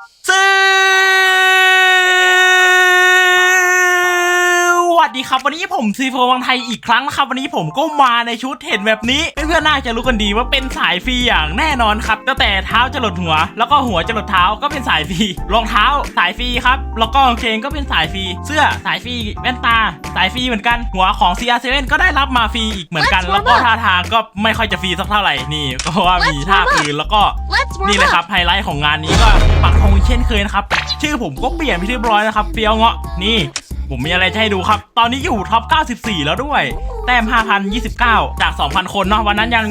สวัส ดีครับวันนี้ผมซีโฟวังไทยอีกครั้งนะครับวันนี้ผมก็มาในชุดเห็นแบบนี้เพื่อนๆน่าจะรู้กันดีว่าเป็นสายฟรีอย่างแน่นอนครับตั้งแต่เท้าจะหลดหัว แล้วก็หัวจะหลดเท้าก็เป็นสายฟรีรองเท้าสายฟรีครับแล้วก็กางเกงก็เป็นสายฟรีเสื้อสายฟรีแว่นตา สายฟรีเหมือนกันหัวของ CR7 ก็ได้รับมาฟรีอีกเหมือนกัน Let's warm แล้วก็ up ท่าทางก็ไม่ค่อยจะฟรีสักเท่าไหร่นี่ก็ว่ามี Let's ท่า warm up ปืนแล้วก็ Let's warm นี่เลย up. ครับไฮไลท์ของงานนี้ก็ปักธงเช่นเคยนะครับชื่อผมก็เปลี่ยนไปที่เรียบร้อยนะครับเฟี้ยวเงาะนี่ ผมมีอะไรจะให้ดูครับ ตอนนี้อยู่ท็อป 94 แล้วด้วย แต้ม 5,029 จาก 2,000 คนเนาะวันนั้นยัง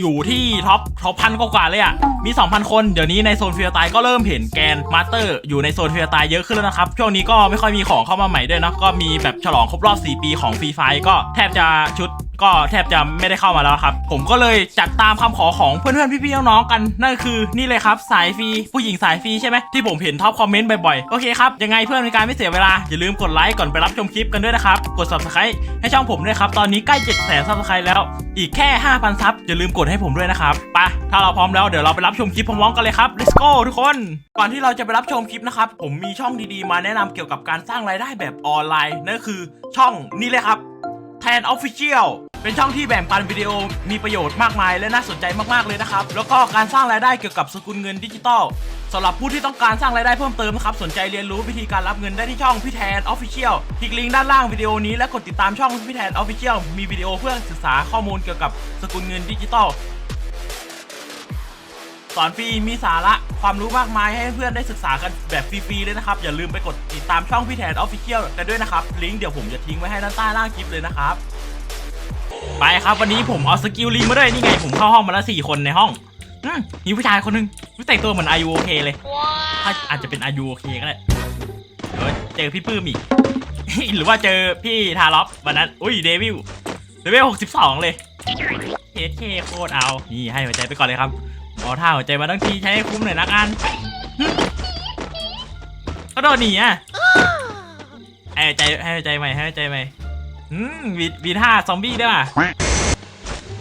อยู่ที่ท็อปท็อปพันกว่าเลยอะ่ะ มี 2,000 คน เดี๋ยวนี้ในโซนเฟียตายก็เริ่มเห็นแกนมาสเตอร์อยู่ในโซนเฟียตายเยอะขึ้นแล้วนะครับ ช่วงนี้ก็ไม่ค่อยมีของเข้ามาใหม่ด้วยเนาะก็มีแบบฉลองครบรอบ 4 ปีของฟรีไฟก็แทบจะชุดก็แทบจะไม่ได้เข้ามาแล้วครับ ผมก็เลยจัดตามคำขอของเพื่อนๆพี่ๆน้องๆกันนั่นคือนี่เลยครับสายฟรีผู้หญิงสายฟรีใช่ไหมที่ผมเห็นท็อปคอมเมนต์บ่อยๆโอเคครับยังไงเพื่อนในการไม่เสียเวลา อย่าลืมกดไลค์ก่อนไปรับชมคลิปกันด้วยนะครับ กด subscribe ให้ช่องผมด้วยครับ ตอนนี้ใกล้7 0 0 0 0 subscribe แล้วอีกแค่ 5,000ซับอย่าลืมกดให้ผมด้วยนะครับไปถ้าเราพร้อมแล้วเดี๋ยวเราไปรับชมคลิปพร้อมๆกันเลยครับ let's go ทุกคน ก่อนที่เราจะไปรับชมคลิปนะครับผมมีช่องดีๆ มาแนะนำเกี่ยวกับการสร้างรายได้แบบออนไลน์นั่นคือช่องนี้เลยครับ แทน Official เป็นช่องที่แบ่งปันวิดีโอมีประโยชน์มากมายและน่าสนใจมากๆเลยนะครับ แล้วก็การสร้างรายได้เกี่ยวกับสกุลเงินดิจิตอลสำหรับผู้ที่ต้องการสร้างรายได้เพิ่มเติมนะครับสนใจเรียนรู้วิธีการรับเงินได้ที่ช่องพี่แทน Official คลิกลิงก์ด้านล่างวิดีโอนี้และกดติดตามช่องพี่แทน Official มีวิดีโอเพื่อศึกษาข้อมูลเกี่ยวกับสกุลเงินดิจิตอล สอนฟรีมีสาระความรู้มากมายให้เพื่อนได้ศึกษากันแบบฟรีๆเลยนะครับ อย่าลืมไปกดติดตามช่องพี่แทนออฟฟิเชียลกันด้วยนะครับ ลิงก์เดี๋ยวผมจะทิ้งไว้ให้ด้านใต้ล่างคลิปเลยนะครับ ไปครับวันนี้ผมเอาสกิลลิงมาด้วยนี่ไงผมเข้าห้องมาแล้วสี่คนในห้องอืมมีผู้ชายคนหนึงรู้แต่งตัวเหมือนอายุโอเคเลยถ้าอาจจะเป็นอายุโอเคก็ได้เดี๋ยวเจอพี่ปื้มอีกหรือว่าเจอพี่ทารอฟวันนั้น อุ้ยเดวิลเดวิลหกสิบสองเลยเอเคโคตรเอา นี่ให้หัวใจไปก่อนเลยครับ เอาท่าหัวใจมาทั้งทีใช้ให้คุ้มหน่อยละกันหึก็โดนหนีอะให้หัวใจให้หัวใจใหม่ให้หัวใจใหม่อืมวีวีท่าซอมบี้ด้วยป่ะ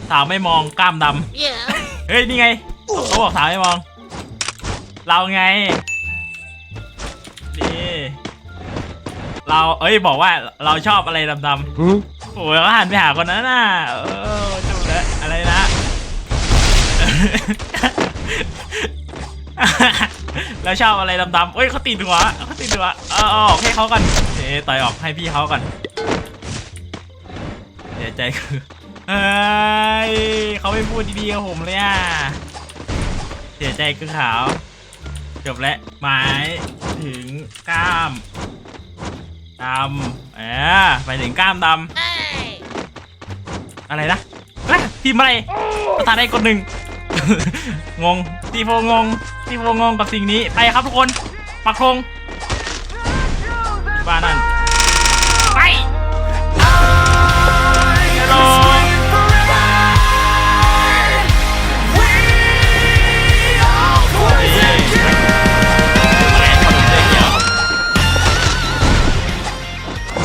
สาวไม่มองกล้ามด Yeah. ำเฮ้ยนี่ไงเขาบอกสาวไม่มอง เราไงนี่เราเอ้ยบอกว่าเราชอบอะไรดำๆโอ้ยก็หันไปหาคนนั้นน่ะเออจบแล้วอะไรนะ แล้วชอบอะไรดำๆเอ้ยเขาติดหัวเขาติดหัวเออเอาออกให้เขาก่อนเอ๊ต่อยออกให้พี่เขาก่อนเสียใจคือเฮ้ยเขาไม่พูดดีๆกับผมเลยอะ เสียใจคือขาว จบแล้วหมายถึงกล้ามดำเออไปถึงกล้ามด Hey. ำอะไรนะเอ้ยพิมพ์อะไรภาษาใดกดหนึ่ง งงตีโฟงงตีโฟงงกับสิ่งนี้ไปครับทุกคนปักธงบ้านั่นไปกระโดด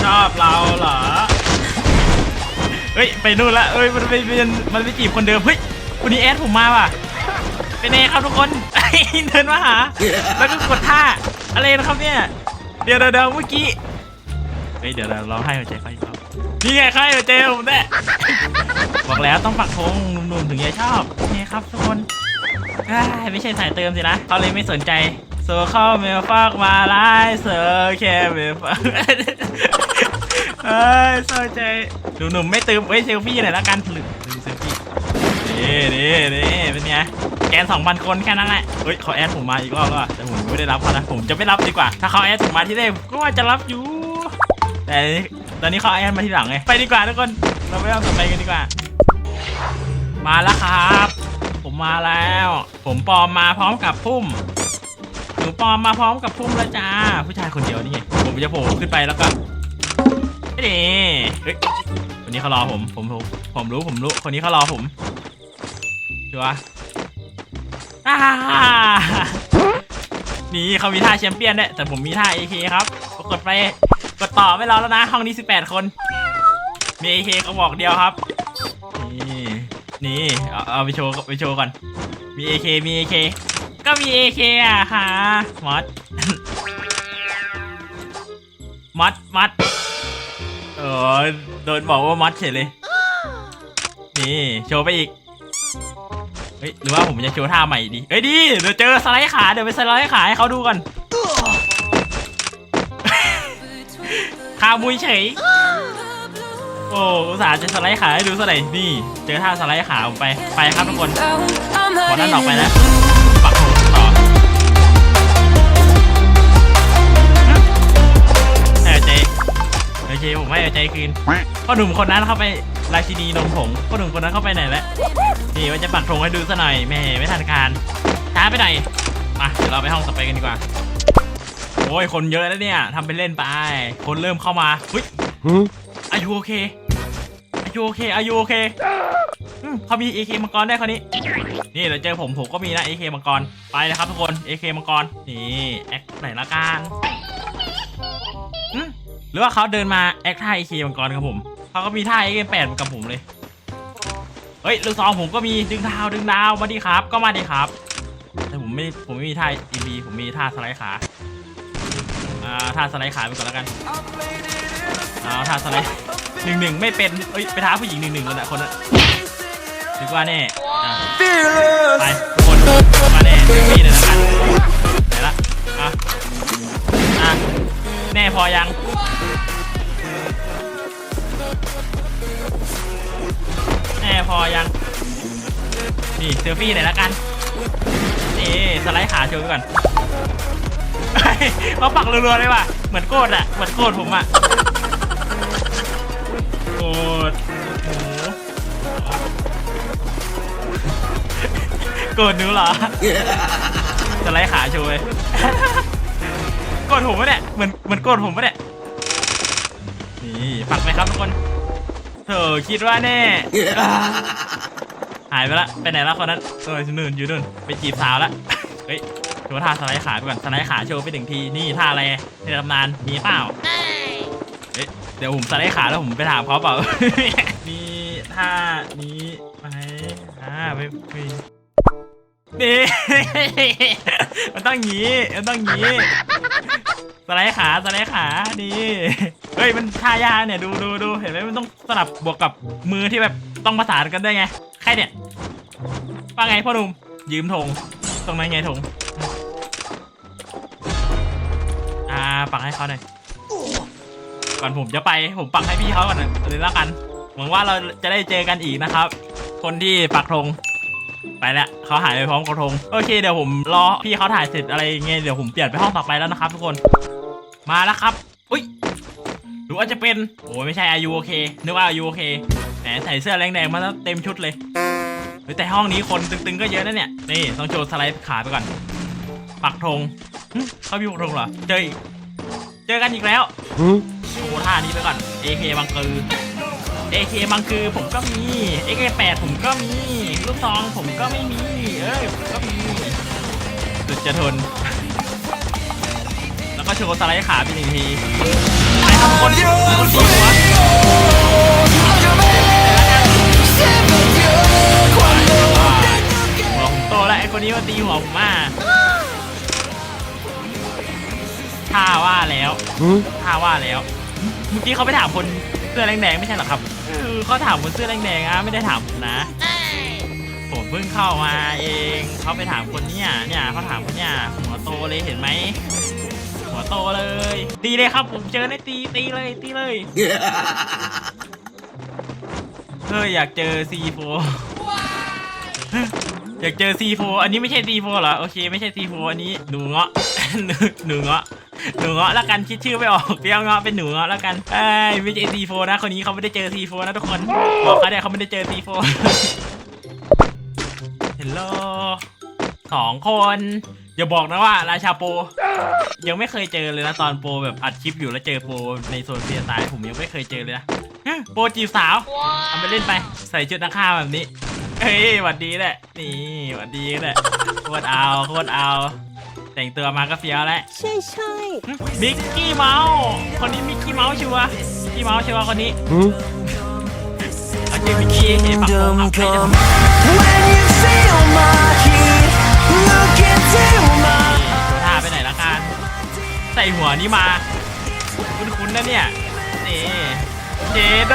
ชอบเราเหรอ เฮ้ย ไปนู่นละเอ้ย มันไปมันมันไปจีบคนเดิม เฮ้ยวันนี้แอดผมมาว่ะ เป็นไงครับทุกคน เดินมาหา แล้วก็กดท่าอะไรนะครับเนี่ย เดี๋ยวเดี๋ยวเดี๋ยวเมื่อกี้เฮ้ยเดี๋ยวเราเราให้หัวใจเขาอีกรอบนี่ไงใครหัวใจผมแน่บอกแล้วต้องปักธงหนุ่มๆถึงจะชอบนี่ครับทุกคนอ้ายไม่ใช่สายเติมสินะเขาเลยไม่สนใจโซเข้าเมลฟากมาไล่เซอร์แค่เมลฟากเอ้ยสนใจหนุ่มๆไม่เติมเฮ้ยเซลฟี่หน่อยละกันผลึกลืมเซลฟี่นี่นี่นี่เป็นไงแก นสองพันคนแค่นั้นแหละ เฮ้ยเขาแอดผมมาอีกรอบแล้วอะแต่ผมไม่ได้รับเขานะ ผมจะไม่รับดีกว่า ถ้าเขาแอดผมมาที่แรกก็ว่าจะรับอยู่ แต่ตอนนี้เขาแอดมาที่หลังไง ไปดีกว่าทุกคน เราไม่ต้องต่อไปกันดีกว่า มาแล้วครับ ผมมาแล้ว ผมปลอมมาพร้อมกับพุ่มหนูปลอมมาพร้อมกับพุ่มแล้วจ้า ผู้ชายคนเดียวนี่ไง ผมจะโผล่ขึ้นไปแล้วก็นี่เฮ้ยคนนี้เขารอผม ผม ผมผมรู้ ผมรู้ คนนี้เขารอผมชัวร์ อ่านี่เขามีท่าแชมเปี้ยนด้วยแต่ผมมีท่า AK ครับกดไปกดต่อไม่รอแล้วนะ ห้องนี้ 18 คน มี AK กระบอกเดียวครับ นี่นี่เอาเอาไปโชว์ไปโชว์ก่อน มี AK มี AK ก็มี AK อะค่ะมอสมัดมัดเออโดนบอกว่ามัดเฉยเลย นี่ โชว์ไปอีก ฮ้ยหรือว่าผมจะโชว์ท่าใหม่ดีเฮ้ยดีเดี๋ยวเจอสไลด์ขาเดี๋ยวไปสไลด์ขาให้เขาดูก่อนคามุยเฉยโอ้อุตส่าห์จะสไลด์ขาให้ดูสักหน่อยนี่ เจอท่าสไลด์ขาผมไปไปครับทุกคนขอนั่นออกไปแล้วปักธงต่อให้เอาใจโอเคผมให้เอาใจคืนพ่อหนุ่มคนนั้นเข้าไป ราชินีนมผงพ่อหนุ่มคนนั้นเข้าไปไหนแล้วนี่ว่าจะปักธงให้ดูซะหน่อยแหม่ไม่ทันการช้าไปหน่อยมาเดี๋ยวเราไปห้องต่อไปกันดีกว่าโอ้ยคนเยอะแล้วเนี่ยทำเป็นเล่นไป คนเริ่มเข้ามาเฮ้ยอายุโอเคอายุโอเคอายุโอเคอืมเขามี AK มังกรได้คนนี้ นี่เดี๋ยวเจอผมผมก็มีนะ AK มังกรไปเลยครับทุกคน AK มังกรนี่แอคไหนละกันอืมหรือว่าเขาเดินมาแอคท่า AK มังกรกับผม เขาก็มีท่า AK8 เหมือนกับผมเลย เฮ้ยลูกซองผมก็มีดึงดาวดึงดาวมาดีครับ ก็มาดีครับ แต่ผมไม่ผมไม่มีท่า EB ผมมีท่าสไลด์ขาอ่าท่าสไลด์ขาไปก่อนแล้วกันเอาท่าสไลด์หนึ่งหนึ่งไม่เป็นเอ้ยไปท้าผู้หญิงหนึ่งหนึ่งแล้วนะคนนั้นนึกว่าแน่อะไปทุกคนมาแน่เดี๋ยวพี่เลยละกันไหนละอะอะแน่พอยัง พอยัง นี่เซลฟี่หน่อยละกัน นี่สไลด์ขาโชว์ไปก่อนเขาปักรัวๆเลยว่ะ เหมือนโกดอะเหมือนโกดผมอะโกดโอ้โหโกรธหนูเหรอจะไล่ขาโชว์เลยโกรธผมปะเนี่ย เหมือนเหมือนโกรธผมปะเนี่ย นี่ปักไหมครับทุกคน เธอคิดว่าแน่ หายไปละไปไหนละคนนั้นเออนู่นอยู่นู่นไปจีบสาวละเฮ้ยโชว์ท่าสไลด์ขาไปก่อนสไลด์ขาโชว์ไปหนึ่งทีนี่ท่าอะไรในตำนานมีเปล่าเฮ้ยเดี๋ยวผมสไลด์ขาแล้วผมไปถามเขาเปล่า มีท่านี้ไหมอ่าไม่ไม่นี่มันต้องหยี้มันต้องหยี้ สไลด์ขาสไลด์ขาดีเฮ้ยมันท่ายาเนี่ยดูดูดูเห็นไหมมันต้องสลับบวกกับมือที่แบบต้องประสานกันด้วยไงใครเนี่ยว่าไงพ่อหนุ่มยืมธงตรงนั้นไงธงอ่าปักให้เขาหน่อยก่อนผมจะไปผมปักให้พี่เขาก่อนเลยล้วกันหวังว่าเราจะได้เจอกันอีกนะครับ คนที่ปักธงไปแล้วเขาหายไปพร้อมกระทง โอเคเดี๋ยวผมรอพี่เขาถ่ายเสร็จอะไรเงี้ยเดี๋ยวผมเปลี่ยนไปห้องต่อไปแล้วนะครับทุกคน มาแล้วครับอุ้ยหรือว่าจะเป็นโอ้ยไม่ใช่อายุโอเคนึกว่าอายุโอเคแหมใส่เสื้อแดงๆมาแล้วเต็มชุดเลยเฮ้ยแต่ห้องนี้คนตึงๆก็เยอะนะเนี่ยนี่ต้องโชว์สไลด์ขาไปก่อน ปักธงเขามีปักธงเหรอเจอกเจอกันอีกแล้วโชว์ท่านี้ไปก่อน AK บังคือ AK บังคือผมก็มี AK8 ผมก็มีลูกซองผมก็ไม่มี เอ้ยผมก็มีสุดจะทน ก็โชว์สไลด์ขาไปหนึ่งทีไปครับคนคนตีหัวหัวผมโตแล้วไอ้คนนี้มาตีหัวผมมาท่าว่าแล้วท่าว่าแล้วเมื่อกี้เขาไปถามคนเสื้อแดงๆไม่ใช่หรอครับเออเขาถามคนเสื้อแดงๆอะไม่ได้ถามผมนะผมเพิ่งเข้ามาเองเขาไปถามคนเนี้ยเนี่ยเขาถามคนเนี้ยหัวโตเลยเห็นไหม หัวโตเลย ตีเลยครับผมเจอในตีตีเลยตีเลยเฮ้ยอยากเจอ C4 อยากเจอ C4 อันนี้ไม่ใช่ C4 เหรอโอเคไม่ใช่ C4 อันนี้หนูเงาะหนูหนูเงาะหนูเงาะแล้วกันคิดชื่อไม่ออกเปียวเงาะเป็นหนูเงาะแล้วกันเอ้ยไม่ใช่ C4 นะคนนี้เขาไม่ได้เจอ C4 นะทุกคนบอกเขาเนี่ยเขาไม่ได้เจอ C4 เฮลโลสองคน อย่าบอกนะว่าราชาโปรยังไม่เคยเจอเลยนะตอนโปรแบบอัดคลิปอยู่แล้วเจอโปรในโซนเซียตายผมยังไม่เคยเจอเลยนะฮะโปรจีบสาวทำไปเล่นไป ใส่ชุดนักฆ่าแบบนี้เฮ้ยหวัดดีแหละนี่หวัดดีแหละโคตรเอาโคตรเอา แต่งตัวมาก็เฟี้ยวแล้วใช่ใช่มิกกี้เมาส์คนนี้มิกกี้เมาส์ชัวร์มิกกี้เมาส์ชัวร์คนนี้เอาเจอมิกกี้เห็นปักโงอัพใครจ ท่าไปไหนละกันใส่หัวนี้มา คุ้นๆนะเนี่ยนี่เจโด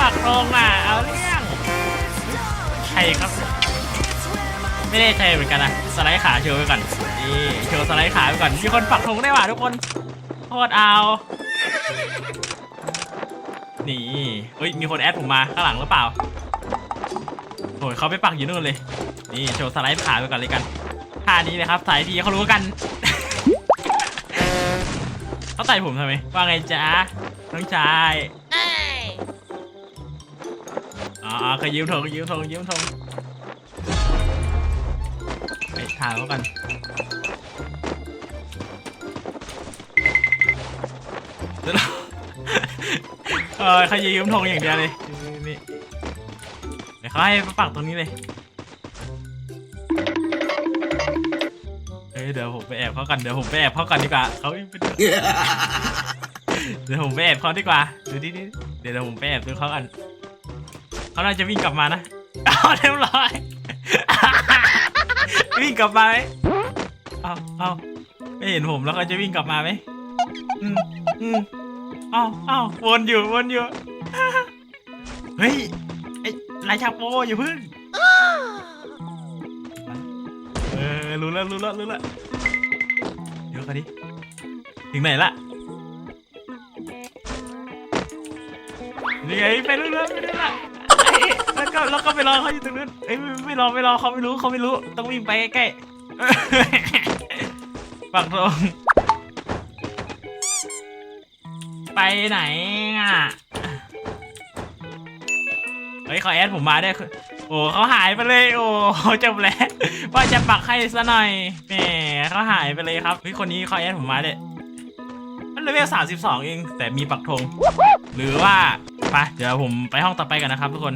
ปักตรงอะ เอาเรื่องใช่ครับ ไม่แน่ใจเหมือนกันนะสไลด์ขาโชว์ไว้ก่อนนี่โชว์สไลด์ขาไว้ก่อนมีคนปักธงได้ว่ะทุกคนโคตรเอานี่เฮ้ยมีคนแอดผมมาข้างหลังหรือเปล่าโอ้ยเขาไปปักอยู่นู่นเลย นี่โชว์สไลด์ขาไปก่อนเลยกัน ท่านี้เลยครับสายทีเขารู้กันเขาใส่ผมทำไมว่าไงจ๊ะน้องชายอ๋อเคยยืมธงยืมธงยืมธงไปถ่ายเขากันเดี๋ยวเราเออเขายืมธงอย่างเดียวเลยนี่เดี๋ยวเขาให้มาปักตรงนี้เลย เดี๋ยวผมไปแอบเขากันเดี๋ยวผมไปแอบเขากันดีกว่าเขาไม่เป็นเดี๋ยวผมไปแอบเขาดีกว่าดูดิดิเดี๋ยวเดี๋ยวผมไปแอบดูเขากันเขาน่าจะวิ่งกลับมานะเอาเรียบร้อยวิ่งกลับมาไหมเอาเอาไม่เห็นผมแล้วเขาจะวิ่งกลับมาไหมอืมอืมเอาเอาวนอยู่วนอยู่เฮ้ยไอ้ราชาโปอย่าพึ่ง รู้แล้วรู้แล้วรู้แล้วเดี๋ยวกันดิถึงไหนละนี่ไงไปเรื่อยๆไปเรื่อยๆแล้วก็แล้วก็ไปรอเขาอยู่ตรงนู้นเอ้ยไม่ไม่รอไม่รอเขาไม่รู้เขาไม่รู้ต้องวิ่งไปใกล้ๆปักตรงไปไหนอะเฮ้ยเขาแอดผมมาได้โอ้เขาหายไปเลย โอ้จบแล้ว ว่าจะปักให้ซะหน่อยแหมเขาหายไปเลยครับเฮ้ยคนนี้เขาแอดผมมาเลยมันเลเวลสามสิบสองเอง แต่มีปักธงหรือว่าไปเดี๋ยวผมไปห้องต่อไปกันนะครับทุกคน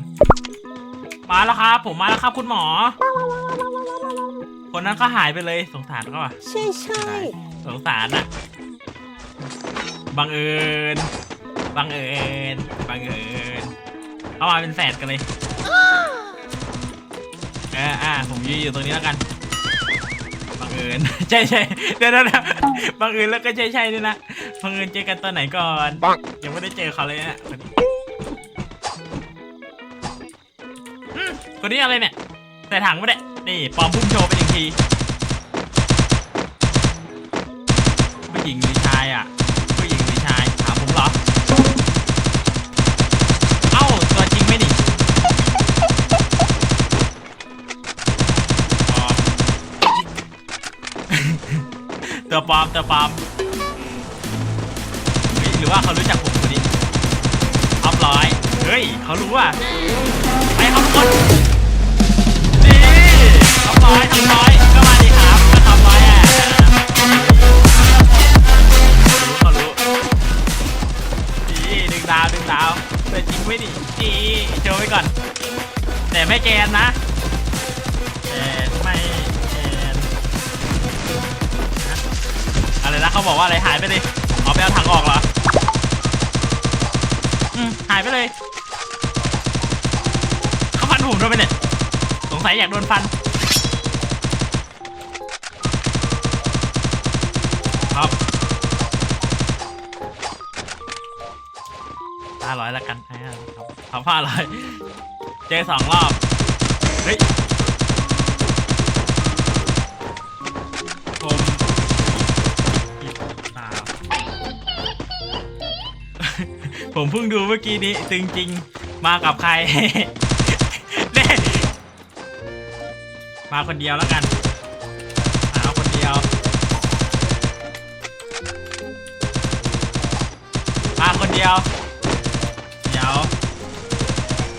มาแล้วครับ ผมมาแล้วครับคุณหมอ คนนั้นก็หายไปเลยสงสารเขาอะใช่ใช่สงสารอะบังเอิญบังเอิญบังเอิญเขามาเป็นแฝดกันเลย เอออะผมยืนอยู่ตรงนี้แล้วกันบังเอิญ ใช่ใช่เดี๋ยวเดี๋ยวเดี๋ยวบังเอิญแล้วก็ใช่ใช่ด้วยนะบังเอิญเจอกันตอนไหนก่อนยังไม่ได้เจอเขาเลยเนี่ยคนนี้อืมคนนี้อะไรเนี่ยใส่ถังไม่ได้นี่ปลอมพุ่มโชว์ไปอีกทีผู้หญิงห ตัวปลอมตัวปลอมเฮ้ยหรือว่าเขารู้จักผมคนนี้ท็อปร้อยเฮ้ยเขารู้อะไปครับทุกคนนี่ท็อปร้อยท็อปร้อยก็มาดีครับก็ท็อปร้อยอะรู้เขารู้นี่ดึงดาวดึงดาวแต่จริงไม่ดินี่โชว์ไว้ก่อน แต่ไม่แกนนะ อะไรนะเขาบอกว่าอะไรหายไปเลยเอาไปเอาถังออกเหรออืมหายไปเลยเขาฟันผมโดนไปเนี่ยสงสัยอยากโดนฟันครับห้าร้อยละกันให้ครับครับห้าร้อยเจอสองรอบ ผมเพิ่งดูเมื่อกี้นี้จริงๆมากับใครเน่มาคนเดียวแล้วกันมาคนเดียว มาคนเดียว เดี๋ยว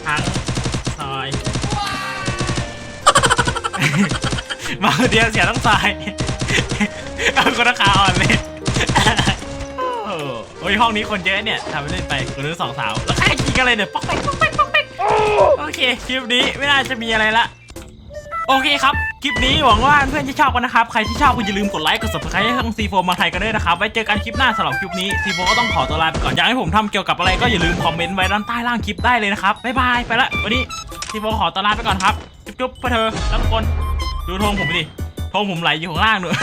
ทั้งซอย มาคนเดียวเสียต้องซอยเอาคนราคาอ่อนเลย อ้โหโอ้ยห้องนี้คนเยอะเนี่ยทำไปเล่นไปคนนึงสองสาวแล้วใครกินกันเลยเนี่ยป๊อกแป๊กป๊อกแป๊กป๊อกแป๊กโอเคคลิปนี้ไม่น่าจะมีอะไรละโอเคครับคลิปนี้หวังว่าเพื่อนจะชอบกันนะครับ ใครที่ชอบก็อย่าลืมกดไลค์กด subscribe ให้ทั้งซีโฟมาไทยกันด้วยนะครับ ไว้เจอกันคลิปหน้าสำหรับคลิปนี้ซีโฟก็ต้องขอตัวลาไปก่อน อยากให้ผมทำเกี่ยวกับอะไรก็อย่าลืมคอมเมนต์ไว้ด้านใต้ล่างคลิปได้เลยนะครับ บ๊ายบาย ไปละวันนี้ซีโฟขอตัวลาไปก่อนครับ จุ๊บๆไปเธอแล้วทุกคน ดูธงผมดิธธงผมไหลอยู่ข้างล่างด้วย